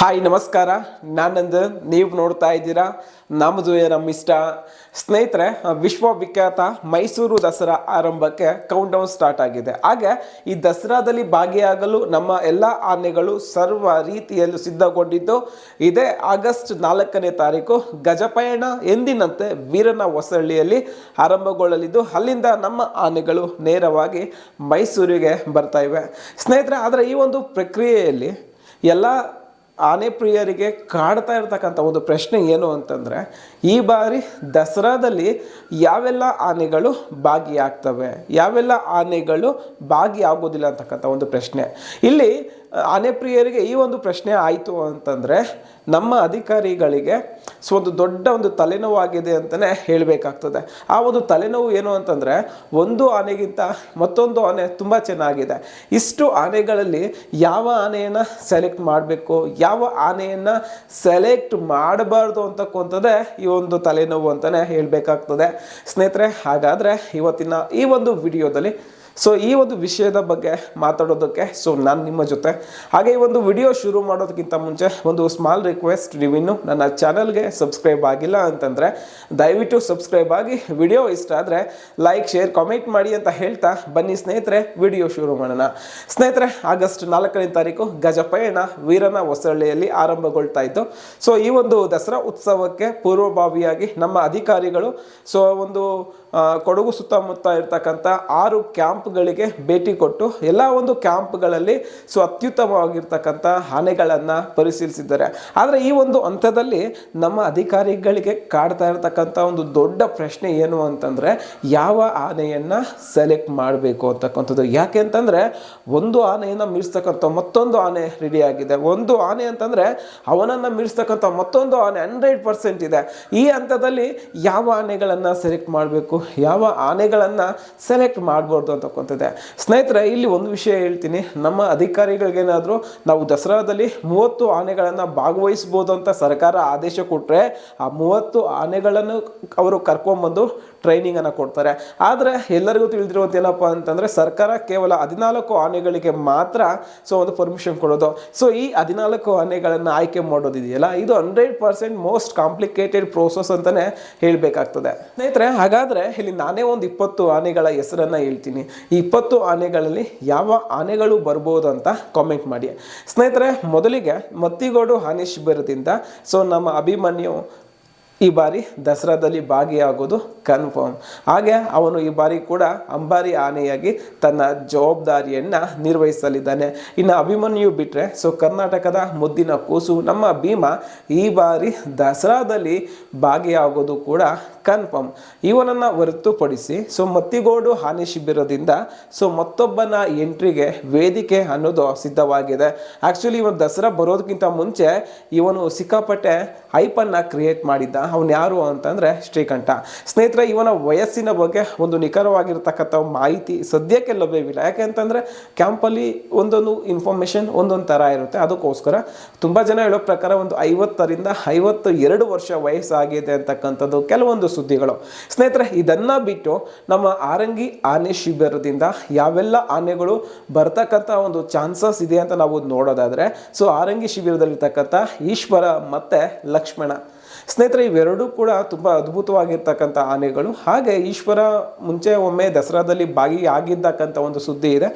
Hi, ನಮಸ್ಕಾರ. ನಾನಂದು ನೀವು ನೋಡ್ತಾ ಇದ್ದೀರಾ ನಮ್ಮದು ನಮ್ಮ ಇಷ್ಟ ಸ್ನೇಹಿತರೆ, ವಿಶ್ವವಿಖ್ಯಾತ ಮೈಸೂರು ದಸರಾ ಆರಂಭಕ್ಕೆ ಕೌಂಟ್ ಡೌನ್ ಸ್ಟಾರ್ಟ್ ಆಗಿದೆ. ಹಾಗೆ ಈ ದಸರಾದಲ್ಲಿ ಭಾಗಿಯಾಗಲು ನಮ್ಮ ಎಲ್ಲ ಆನೆಗಳು ಸರ್ವ ರೀತಿಯಲ್ಲೂ ಸಿದ್ಧಗೊಂಡಿದ್ದು, ಇದೇ ಆಗಸ್ಟ್ ನಾಲ್ಕನೇ ತಾರೀಕು ಗಜಪಯಣ ಎಂದಿನಂತೆ ವೀರನ ಹೊಸಳ್ಳಿಯಲ್ಲಿ ಆರಂಭಗೊಳ್ಳಲಿದ್ದು, ಅಲ್ಲಿಂದ ನಮ್ಮ ಆನೆಗಳು ನೇರವಾಗಿ ಮೈಸೂರಿಗೆ ಬರ್ತಾ ಇವೆ. ಸ್ನೇಹಿತರೆ, ಆದರೆ ಈ ಒಂದು ಪ್ರಕ್ರಿಯೆಯಲ್ಲಿ ಎಲ್ಲ ಆನೆ ಪ್ರಿಯರಿಗೆ ಕಾಡ್ತಾ ಇರ್ತಕ್ಕಂಥ ಒಂದು ಪ್ರಶ್ನೆ ಏನು ಅಂತಂದರೆ, ಈ ಬಾರಿ ದಸರಾದಲ್ಲಿ ಯಾವೆಲ್ಲ ಆನೆಗಳು ಭಾಗಿಯಾಗ್ತವೆ? ಯಾವೆಲ್ಲ ಆನೆಗಳು ಭಾಗಿಯಾಗೋದಿಲ್ಲ ಅಂತಕ್ಕಂಥ ಒಂದು ಪ್ರಶ್ನೆ. ಇಲ್ಲಿ ಆನೆ ಪ್ರಿಯರಿಗೆ ಈ ಒಂದು ಪ್ರಶ್ನೆ ಆಯಿತು ಅಂತಂದರೆ ನಮ್ಮ ಅಧಿಕಾರಿಗಳಿಗೆ ಸೊ ಒಂದು ದೊಡ್ಡ ಒಂದು ತಲೆನೋವಾಗಿದೆ ಅಂತಲೇ ಹೇಳಬೇಕಾಗ್ತದೆ. ಆ ಒಂದು ತಲೆನೋವು ಏನು ಅಂತಂದರೆ ಒಂದು ಆನೆಗಿಂತ ಮತ್ತೊಂದು ಆನೆ ತುಂಬ ಚೆನ್ನಾಗಿದೆ. ಇಷ್ಟು ಆನೆಗಳಲ್ಲಿ ಯಾವ ಆನೆಯನ್ನು ಸೆಲೆಕ್ಟ್ ಮಾಡಬೇಕು, ಯಾವ ಆನೆಯನ್ನು ಸೆಲೆಕ್ಟ್ ಮಾಡಬಾರ್ದು ಅಂತಕ್ಕಂಥದ್ದೇ ಈ ಒಂದು ತಲೆನೋವು ಅಂತಲೇ ಹೇಳಬೇಕಾಗ್ತದೆ. ಸ್ನೇಹಿತರೆ, ಹಾಗಾದರೆ ಇವತ್ತಿನ ಈ ಒಂದು ವಿಡಿಯೋದಲ್ಲಿ ಸೊ ಈ ಒಂದು ವಿಷಯದ ಬಗ್ಗೆ ಮಾತಾಡೋದಕ್ಕೆ ಸೊ ನಾನು ನಿಮ್ಮ ಜೊತೆ. ಹಾಗೆ ಈ ಒಂದು ವಿಡಿಯೋ ಶುರು ಮಾಡೋದಕ್ಕಿಂತ ಮುಂಚೆ ಒಂದು ಸ್ಮಾಲ್ ರಿಕ್ವೆಸ್ಟ್ ನೀವಿನ್ನು ನನ್ನ ಚಾನಲ್ಗೆ ಸಬ್ಸ್ಕ್ರೈಬ್ ಆಗಿಲ್ಲ ಅಂತಂದರೆ, ದಯವಿಟ್ಟು ಸಬ್ಸ್ಕ್ರೈಬ್ ಆಗಿ ವಿಡಿಯೋ ಇಷ್ಟ ಆದರೆ ಲೈಕ್ ಶೇರ್ ಕಾಮೆಂಟ್ ಮಾಡಿ ಅಂತ ಹೇಳ್ತಾ ಬನ್ನಿ ಸ್ನೇಹಿತರೆ ವಿಡಿಯೋ ಶುರು ಮಾಡೋಣ. ಸ್ನೇಹಿತರೆ, ಆಗಸ್ಟ್ ನಾಲ್ಕನೇ ತಾರೀಕು ಗಜಪಯಣ ವೀರನ ಹೊಸಳ್ಳಿಯಲ್ಲಿ ಆರಂಭಗೊಳ್ತಾ ಇತ್ತು. ಸೊ ಈ ಒಂದು ದಸರಾ ಉತ್ಸವಕ್ಕೆ ಪೂರ್ವಭಾವಿಯಾಗಿ ನಮ್ಮ ಅಧಿಕಾರಿಗಳು ಸೊ ಒಂದು ಕೊಡಗು ಸುತ್ತಮುತ್ತ ಇರ್ತಕ್ಕಂಥ ಆರು ಕ್ಯಾಂಪ್ಗಳಿಗೆ ಭೇಟಿ ಕೊಟ್ಟು ಎಲ್ಲ ಒಂದು ಕ್ಯಾಂಪ್ಗಳಲ್ಲಿ ಸೊ ಅತ್ಯುತ್ತಮವಾಗಿರ್ತಕ್ಕಂಥ ಆನೆಗಳನ್ನು ಪರಿಶೀಲಿಸಿದ್ದಾರೆ. ಆದರೆ ಈ ಒಂದು ಹಂತದಲ್ಲಿ ನಮ್ಮ ಅಧಿಕಾರಿಗಳಿಗೆ ಕಾಡ್ತಾ ಇರತಕ್ಕಂಥ ಒಂದು ದೊಡ್ಡ ಪ್ರಶ್ನೆ ಏನು ಅಂತಂದರೆ, ಯಾವ ಆನೆಯನ್ನು ಸೆಲೆಕ್ಟ್ ಮಾಡಬೇಕು ಅಂತಕ್ಕಂಥದ್ದು? ಯಾಕೆ ಅಂತಂದರೆ, ಒಂದು ಆನೆಯನ್ನು ಮೀರಿಸ್ತಕ್ಕಂಥ ಮತ್ತೊಂದು ಆನೆ ರೆಡಿಯಾಗಿದೆ ಒಂದು ಆನೆ ಅಂತಂದರೆ, ಅವನನ್ನು ಮೀರಿಸ್ತಕ್ಕಂಥ ಮತ್ತೊಂದು ಆನೆ ಹಂಡ್ರೆಡ್ ಪರ್ಸೆಂಟ್ ಇದೆ. ಈ ಹಂತದಲ್ಲಿ ಯಾವ ಆನೆಗಳನ್ನು ಸೆಲೆಕ್ಟ್ ಮಾಡಬೇಕು? ಯಾವ ಆನೆಗಳನ್ನು ಸೆಲೆಕ್ಟ್ ಮಾಡಬಾರ್ದು ಅಂತಕ್ಕಂಥದ್ದೇ ಸ್ನೇಹಿತರೆ, ಇಲ್ಲಿ ಒಂದು ವಿಷಯ ಹೇಳ್ತೀನಿ. ನಮ್ಮ ಅಧಿಕಾರಿಗಳಿಗೇನಾದರೂ ನಾವು ದಸರಾದಲ್ಲಿ ಮೂವತ್ತು ಆನೆಗಳನ್ನು ಭಾಗವಹಿಸ್ಬೋದು ಅಂತ ಸರ್ಕಾರ ಆದೇಶ ಕೊಟ್ಟರೆ ಆ ಮೂವತ್ತು ಆನೆಗಳನ್ನು ಅವರು ಕರ್ಕೊಂಬಂದು ಟ್ರೈನಿಂಗನ್ನು ಕೊಡ್ತಾರೆ. ಆದರೆ ಎಲ್ಲರಿಗೂ ತಿಳಿದಿರುವಂಥ ಏನಪ್ಪ ಅಂತಂದರೆ ಸರ್ಕಾರ ಕೇವಲ ಹದಿನಾಲ್ಕು ಆನೆಗಳಿಗೆ ಮಾತ್ರ ಸೊ ಒಂದು ಪರ್ಮಿಷನ್ ಕೊಡೋದು. ಸೊ ಈ ಹದಿನಾಲ್ಕು ಆನೆಗಳನ್ನು ಆಯ್ಕೆ ಮಾಡೋದಿದೆಯಲ್ಲ? ಇದು hundred percent most complicated process ಅಂತಲೇ ಹೇಳಬೇಕಾಗ್ತದೆ. ಸ್ನೇಹಿತರೆ, ಹಾಗಾದರೆ ಇಲ್ಲಿ ನಾನೇ ಒಂದು ಇಪ್ಪತ್ತು ಆನೆಗಳ ಹೆಸರನ್ನು ಹೇಳ್ತೀನಿ. ಈ ಇಪ್ಪತ್ತು ಆನೆಗಳಲ್ಲಿ ಯಾವ ಆನೆಗಳು ಬರ್ಬೋದು ಅಂತ ಕಾಮೆಂಟ್ ಮಾಡಿ. ಸ್ನೇಹಿತರೆ, ಮೊದಲಿಗೆ ಮತ್ತಿಗೋಡು ಆನೆ ಶಿಬಿರದಿಂದ ಸೊ ನಮ್ಮ ಅಭಿಮನ್ಯು ಈ ಬಾರಿ ದಸರಾದಲ್ಲಿ ಭಾಗಿಯಾಗೋದು ಕನ್ಫರ್ಮ್. ಹಾಗೆ ಅವನು ಈ ಬಾರಿ ಕೂಡ ಅಂಬಾರಿ ಆನೆಯಾಗಿ ತನ್ನ ಜವಾಬ್ದಾರಿಯನ್ನು ನಿರ್ವಹಿಸಲಿದ್ದಾನೆ. ಇನ್ನು ಅಭಿಮನ್ಯು ಬಿಟ್ಟರೆ ಸೊ ಕರ್ನಾಟಕದ ಮುದ್ದಿನ ಕೂಸು, ನಮ್ಮ ಭೀಮ ಈ ಬಾರಿ ದಸರಾದಲ್ಲಿ ಭಾಗಿಯಾಗೋದು ಕೂಡ ಕನ್ಫರ್ಮ್. ಇವನನ್ನು ಹೊರತುಪಡಿಸಿ ಸೊ ಮತ್ತಿಗೋಡು ಆನೆ ಶಿಬಿರದಿಂದ ಸೊ ಮತ್ತೊಬ್ಬನ ಎಂಟ್ರಿಗೆ ವೇದಿಕೆ ಅನ್ನೋದು ಸಿದ್ಧವಾಗಿದೆ. ಆ್ಯಕ್ಚುಲಿ ಇವನು ದಸರಾ ಬರೋದಕ್ಕಿಂತ ಮುಂಚೆ ಇವನು ಸಿಕ್ಕಾಪಟ್ಟೆ ಹೈಪನ್ನು ಕ್ರಿಯೇಟ್ ಮಾಡಿದ್ದ. ಅವನು ಯಾರು ಅಂತಂದರೆ ಶ್ರೀಕಂಠ. ಸ್ನೇಹಿತರೆ, ಇವನ ವಯಸ್ಸಿನ ಬಗ್ಗೆ ಒಂದು ನಿಖರವಾಗಿರ್ತಕ್ಕಂಥ ಮಾಹಿತಿ ಸದ್ಯಕ್ಕೆ ಲಭ್ಯವಿಲ್ಲ. ಯಾಕೆ ಅಂತಂದರೆ ಕ್ಯಾಂಪಲ್ಲಿ ಒಂದೊಂದು ಇನ್ಫಾರ್ಮೇಷನ್ ಒಂದೊಂದು ಥರ ಇರುತ್ತೆ. ಅದಕ್ಕೋಸ್ಕರ ತುಂಬ ಜನ ಹೇಳೋ ಪ್ರಕಾರ ಒಂದು ಐವತ್ತರಿಂದ ಐವತ್ತು ಎರಡು ವರ್ಷ ವಯಸ್ಸಾಗಿದೆ ಅಂತಕ್ಕಂಥದ್ದು ಕೆಲವೊಂದು ಸುದ್ದಿಗಳು. ಸ್ನೇಹಿತರೆ, ಇದನ್ನು ಬಿಟ್ಟು ನಮ್ಮ ಆರಂಗಿ ಆನೆ ಶಿಬಿರದಿಂದ ಯಾವೆಲ್ಲ ಆನೆಗಳು ಬರ್ತಕ್ಕಂಥ ಒಂದು ಚಾನ್ಸಸ್ ಇದೆ ಅಂತ ನಾವು ನೋಡೋದಾದರೆ, ಸೊ ಆರಂಗಿ ಶಿಬಿರದಲ್ಲಿರ್ತಕ್ಕಂಥ ಈಶ್ವರ ಮತ್ತು ಲಕ್ಷ್ಮಣ. ಸ್ನೇಹಿತರೆ, ಇವೆರಡೂ ಕೂಡ ತುಂಬ ಅದ್ಭುತವಾಗಿರ್ತಕ್ಕಂಥ ಆನೆಗಳು. ಹಾಗೆ ಈಶ್ವರ ಮುಂಚೆ ಒಮ್ಮೆ ದಸರಾದಲ್ಲಿ ಭಾಗಿಯಾಗಿದ್ದಕ್ಕಂಥ ಒಂದು ಸುದ್ದಿ ಇದೆ.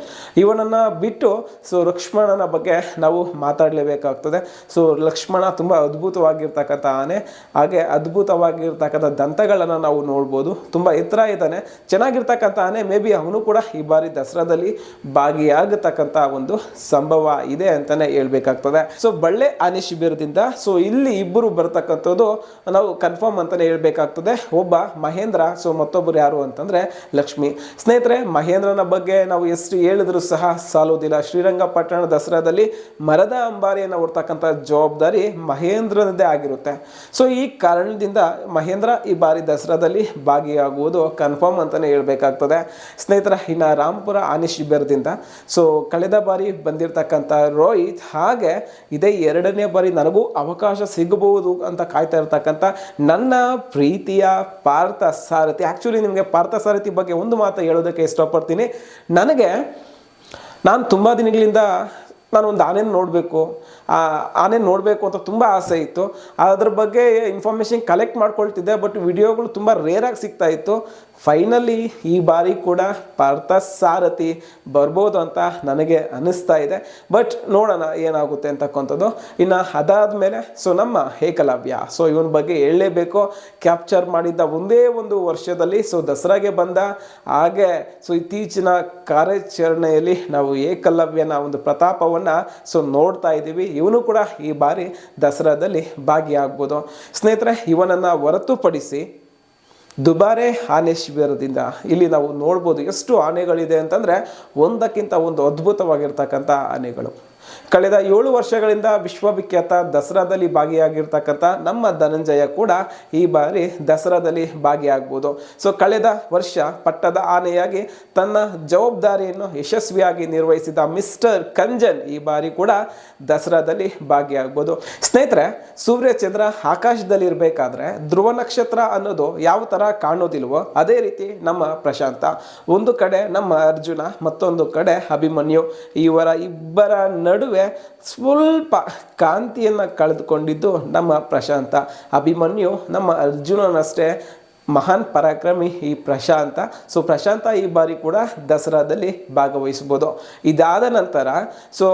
ಇವನನ್ನು ಬಿಟ್ಟು ಸೊ ಲಕ್ಷ್ಮಣನ ಬಗ್ಗೆ ನಾವು ಮಾತಾಡಲೇಬೇಕಾಗ್ತದೆ. ಸೊ ಲಕ್ಷ್ಮಣ ತುಂಬ ಅದ್ಭುತವಾಗಿರ್ತಕ್ಕಂಥ ಆನೆ. ಹಾಗೆ ಅದ್ಭುತವಾಗಿರ್ತಕ್ಕಂಥ ದಂತಗಳನ್ನು ನಾವು ನೋಡ್ಬೋದು. ತುಂಬ ಎತ್ತರ ಇದ್ದಾನೆ. ಚೆನ್ನಾಗಿರ್ತಕ್ಕಂಥ ಆನೆ, ಮೇ ಬಿ ಅವನು ಕೂಡ ಈ ಬಾರಿ ದಸರಾದಲ್ಲಿ ಭಾಗಿಯಾಗತಕ್ಕಂಥ ಒಂದು ಸಂಭವ ಇದೆ ಅಂತಲೇ ಹೇಳ್ಬೇಕಾಗ್ತದೆ. ಸೊ ಬಳ್ಳೆ ಆನೆ ಶಿಬಿರದಿಂದ, ಸೊ ಇಲ್ಲಿ ಇಬ್ಬರು ಬರ್ತಕ್ಕಂಥದ್ದು ನಾವು ಕನ್ಫರ್ಮ್ ಅಂತಲೇ ಹೇಳಬೇಕಾಗ್ತದೆ. ಒಬ್ಬ ಮಹೇಂದ್ರ ಸೊ ಮತ್ತೊಬ್ಬರು ಯಾರು ಅಂತಂದರೆ ಲಕ್ಷ್ಮಿ. ಸ್ನೇಹಿತರೆ, ಮಹೇಂದ್ರನ ಬಗ್ಗೆ ನಾವು ಎಷ್ಟು ಹೇಳಿದ್ರು ಸಹ ಸಾಲುವುದಿಲ್ಲ. ಶ್ರೀರಂಗಪಟ್ಟಣ ದಸರಾದಲ್ಲಿ ಮರದ ಅಂಬಾರಿಯನ್ನು ಹೊರ್ತಕ್ಕಂಥ ಜವಾಬ್ದಾರಿ ಮಹೇಂದ್ರನದೇ ಆಗಿರುತ್ತೆ. ಸೊ ಈ ಕಾರಣದಿಂದ ಮಹೇಂದ್ರ ಈ ಬಾರಿ ದಸರಾದಲ್ಲಿ ಭಾಗಿಯಾಗುವುದು ಕನ್ಫರ್ಮ್ ಅಂತಲೇ ಹೇಳಬೇಕಾಗ್ತದೆ. ಸ್ನೇಹಿತರ, ಇನ್ನು ರಾಮಪುರ ಆನೆ ಶಿಬಿರದಿಂದ. ಸೊ ಕಳೆದ ಬಾರಿ ಬಂದಿರತಕ್ಕಂಥ ರೋಹಿತ್ ಹಾಗೆ ಇದೇ ಎರಡನೇ ಬಾರಿ ನನಗೂ ಅವಕಾಶ ಸಿಗಬಹುದು ಅಂತ ಕಾಯ್ತಾ ಇರ್ತಕ್ಕಂಥ ನನ್ನ ಪ್ರೀತಿಯ ಪಾರ್ಥ ಸಾರಥಿ. ಆ್ಯಕ್ಚುಲಿ ನಿಮಗೆ ಪಾರ್ಥ ಸಾರಥಿ ಬಗ್ಗೆ ಒಂದು ಮಾತು ಹೇಳೋದಕ್ಕೆ ಇಷ್ಟಪಡ್ತೀನಿ. ನನಗೆ, ನಾನು ತುಂಬ ದಿನಗಳಿಂದ ನಾನು ಒಂದು ನೋಡಬೇಕು. ಆ ಆನೆ ನೋಡಬೇಕು ಅಂತ ತುಂಬ ಆಸೆ ಇತ್ತು. ಅದ್ರ ಬಗ್ಗೆ ಇನ್ಫಾರ್ಮೇಷನ್ ಕಲೆಕ್ಟ್ ಮಾಡ್ಕೊಳ್ತಿದ್ದೆ ಬಟ್ ವಿಡಿಯೋಗಳು ತುಂಬ ರೇರಾಗಿ ಸಿಗ್ತಾ ಇತ್ತು. ಫೈನಲಿ ಈ ಬಾರಿ ಕೂಡ ಪಾರ್ಥ ಸಾರಥಿ ಬರ್ಬೋದು ಅಂತ ನನಗೆ ಅನ್ನಿಸ್ತಾ ಇದೆ. ಬಟ್ ನೋಡೋಣ ಏನಾಗುತ್ತೆ ಅಂತಕ್ಕಂಥದ್ದು. ಇನ್ನು ಅದಾದಮೇಲೆ ಸೊ ನಮ್ಮ ಏಕಲವ್ಯ ಸೊ ಇವನ ಬಗ್ಗೆ ಹೇಳಲೇಬೇಕು. ಕ್ಯಾಪ್ಚರ್ ಮಾಡಿದ್ದ ಒಂದೇ ಒಂದು ವರ್ಷದಲ್ಲಿ ಸೊ ದಸರಾಗೆ ಬಂದ. ಹಾಗೆ ಸೊ ಇತ್ತೀಚಿನ ಕಾರ್ಯಾಚರಣೆಯಲ್ಲಿ ನಾವು ಏಕಲವ್ಯನ ಒಂದು ಪ್ರತಾಪವನ್ನು ಸೊ ನೋಡ್ತಾ ಇದ್ದೀವಿ. ಇವನು ಕೂಡ ಈ ಬಾರಿ ದಸರಾದಲ್ಲಿ ಭಾಗಿಯಾಗ್ಬೋದು. ಸ್ನೇಹಿತರೆ, ಇವನನ್ನು ಹೊರತುಪಡಿಸಿ ದುಬಾರೆ ಆನೆ ಶಿಬಿರದಿಂದ ಇಲ್ಲಿ ನಾವು ನೋಡ್ಬೋದು ಎಷ್ಟು ಆನೆಗಳಿದೆ ಅಂತಂದರೆ ಒಂದಕ್ಕಿಂತ ಒಂದು ಅದ್ಭುತವಾಗಿರ್ತಕ್ಕಂಥ ಆನೆಗಳು. ಕಳೆದ ಏಳು ವರ್ಷಗಳಿಂದ ವಿಶ್ವವಿಖ್ಯಾತ ದಸರಾದಲ್ಲಿ ಭಾಗಿಯಾಗಿರ್ತಕ್ಕಂಥ ನಮ್ಮ ಧನಂಜಯ ಕೂಡ ಈ ಬಾರಿ ದಸರಾದಲ್ಲಿ ಭಾಗಿಯಾಗ್ಬೋದು. ಸೊ ಕಳೆದ ವರ್ಷ ಪಟ್ಟದ ಆನೆಯಾಗಿ ತನ್ನ ಜವಾಬ್ದಾರಿಯನ್ನು ಯಶಸ್ವಿಯಾಗಿ ನಿರ್ವಹಿಸಿದ ಮಿಸ್ಟರ್ ಕಂಜನ್ ಈ ಬಾರಿ ಕೂಡ ದಸರಾದಲ್ಲಿ ಭಾಗಿಯಾಗ್ಬೋದು. ಸ್ನೇಹಿತರೆ, ಸೂರ್ಯಚಂದ್ರ ಆಕಾಶದಲ್ಲಿ ಇರಬೇಕಾದ್ರೆ ಧ್ರುವ ನಕ್ಷತ್ರ ಅನ್ನೋದು ಯಾವ ಥರ ಕಾಣೋದಿಲ್ವೋ ಅದೇ ರೀತಿ ನಮ್ಮ ಪ್ರಶಾಂತ. ಒಂದು ಕಡೆ ನಮ್ಮ ಅರ್ಜುನ, ಮತ್ತೊಂದು ಕಡೆ ಅಭಿಮನ್ಯು. ಇವರ ಇಬ್ಬರ ನಡುವೆ ಸ್ವಲ್ಪ ಕಾಂತಿಯನ್ನು ಕಳೆದುಕೊಂಡಿದ್ದು ನಮ್ಮ ಪ್ರಶಾಂತ. ಅಭಿಮನ್ಯು ನಮ್ಮ ಅರ್ಜುನನಷ್ಟೇ ಮಹಾನ್ ಪರಾಕ್ರಮಿ ಈ ಪ್ರಶಾಂತ. ಸೊ ಪ್ರಶಾಂತ ಈ ಬಾರಿ ಕೂಡ ದಸರಾದಲ್ಲಿ ಭಾಗವಹಿಸ್ಬೋದು ಇದಾದ ನಂತರ ಸೊ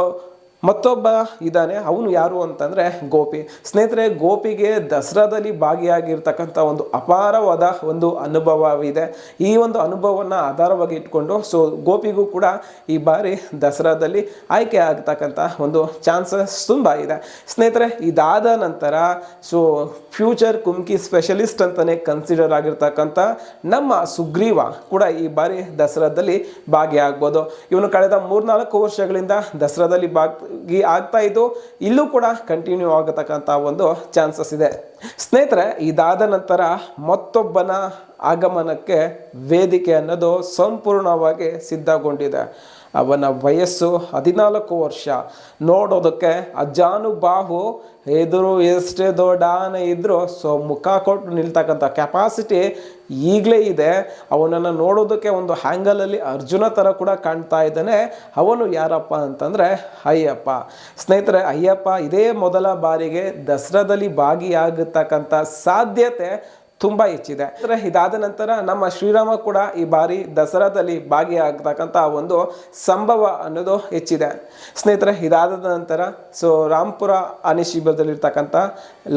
ಮತ್ತೊಬ್ಬ ಇದ್ದಾನೆ, ಅವನು ಯಾರು ಅಂತಂದರೆ ಗೋಪಿ. ಸ್ನೇಹಿತರೆ, ಗೋಪಿಗೆ ದಸರಾದಲ್ಲಿ ಭಾಗಿಯಾಗಿರ್ತಕ್ಕಂಥ ಒಂದು ಅಪಾರವಾದ ಒಂದು ಅನುಭವವಿದೆ. ಈ ಒಂದು ಅನುಭವವನ್ನು ಆಧಾರವಾಗಿ ಇಟ್ಕೊಂಡು, ಸೊ ಗೋಪಿಗೂ ಕೂಡ ಈ ಬಾರಿ ದಸರಾದಲ್ಲಿ ಆಯ್ಕೆ ಆಗ್ತಕ್ಕಂಥ ಒಂದು ಚಾನ್ಸಸ್ ತುಂಬ ಇದೆ. ಸ್ನೇಹಿತರೆ, ಇದಾದ ನಂತರ, ಸೊ ಫ್ಯೂಚರ್ ಕುಮ್ಕಿ ಸ್ಪೆಷಲಿಸ್ಟ್ ಅಂತಲೇ ಕನ್ಸಿಡರ್ ಆಗಿರ್ತಕ್ಕಂಥ ನಮ್ಮ ಸುಗ್ರೀವ ಕೂಡ ಈ ಬಾರಿ ದಸರಾದಲ್ಲಿ ಭಾಗಿಯಾಗ್ಬೋದು. ಇವನು ಕಳೆದ ಮೂರ್ನಾಲ್ಕು ವರ್ಷಗಳಿಂದ ದಸರಾದಲ್ಲಿ ಭಾಗಿ ಆಗ್ತಾ ಇದ್ದು, ಇಲ್ಲೂ ಕೂಡ ಕಂಟಿನ್ಯೂ ಆಗತಕ್ಕಂಥ ಒಂದು ಚಾನ್ಸಸ್ ಇದೆ. ಸ್ನೇಹಿತರೆ, ಇದಾದ ನಂತರ ಮತ್ತೊಬ್ಬನ ಆಗಮನಕ್ಕೆ ವೇದಿಕೆ ಅನ್ನೋದು ಸಂಪೂರ್ಣವಾಗಿ ಸಿದ್ಧಗೊಂಡಿದೆ. ಅವನ ವಯಸ್ಸು ಹದಿನಾಲ್ಕು ವರ್ಷ. ನೋಡೋದಕ್ಕೆ ಅಜಾನುಬಾಹು ಎದುರು ಎಷ್ಟೇ ದೊಡ್ಡ ಇದ್ದರೂ ಸೊ ಮುಖ ಕೊಟ್ಟು ನಿಲ್ತಕ್ಕಂಥ ಕೆಪಾಸಿಟಿ ಈಗಲೇ ಇದೆ. ಅವನನ್ನು ನೋಡೋದಕ್ಕೆ ಒಂದು ಹ್ಯಾಂಗಲಲ್ಲಿ ಅರ್ಜುನ ಥರ ಕೂಡ ಕಾಣ್ತಾ ಇದ್ದಾನೆ. ಅವನು ಯಾರಪ್ಪ ಅಂತಂದರೆ ಅಯ್ಯಪ್ಪ. ಸ್ನೇಹಿತರೆ, ಅಯ್ಯಪ್ಪ ಇದೇ ಮೊದಲ ಬಾರಿಗೆ ದಸರಾದಲ್ಲಿ ಭಾಗಿಯಾಗತಕ್ಕಂಥ ಸಾಧ್ಯತೆ ತುಂಬ ಹೆಚ್ಚಿದೆ. ಅಂದರೆ ಇದಾದ ನಂತರ ನಮ್ಮ ಶ್ರೀರಾಮ ಕೂಡ ಈ ಬಾರಿ ದಸರಾದಲ್ಲಿ ಭಾಗಿಯಾಗತಕ್ಕಂಥ ಒಂದು ಸಂಭವ ಅನ್ನೋದು ಹೆಚ್ಚಿದೆ. ಸ್ನೇಹಿತರೆ, ಇದಾದ ನಂತರ ಸೊ ರಾಮ್ಪುರ ಆನೆ ಶಿಬಿರದಲ್ಲಿರ್ತಕ್ಕಂಥ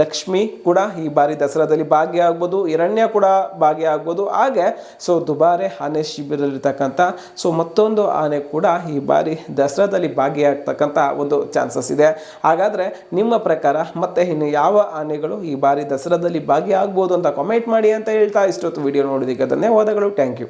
ಲಕ್ಷ್ಮಿ ಕೂಡ ಈ ಬಾರಿ ದಸರಾದಲ್ಲಿ ಭಾಗಿಯಾಗ್ಬೋದು, ಹಿರಣ್ಯ ಕೂಡ ಭಾಗಿಯಾಗ್ಬೋದು. ಹಾಗೆ ಸೊ ದುಬಾರೆ ಆನೆ ಶಿಬಿರದಲ್ಲಿರ್ತಕ್ಕಂಥ ಸೊ ಮತ್ತೊಂದು ಆನೆ ಕೂಡ ಈ ಬಾರಿ ದಸರಾದಲ್ಲಿ ಭಾಗಿಯಾಗ್ತಕ್ಕಂಥ ಒಂದು ಚಾನ್ಸಸ್ ಇದೆ. ಹಾಗಾದರೆ ನಿಮ್ಮ ಪ್ರಕಾರ ಮತ್ತೆ ಇನ್ನು ಯಾವ ಆನೆಗಳು ಈ ಬಾರಿ ದಸರಾದಲ್ಲಿ ಭಾಗಿಯಾಗ್ಬೋದು ಅಂತ ಕಾಮೆಂಟ್ ಮಾಡಿ ಅಂತ ಹೇಳ್ತಾ ಇಷ್ಟೊತ್ತು ವಿಡಿಯೋ ನೋಡೋದಕ್ಕೆ ಧನ್ಯವಾದಗಳು. Thank you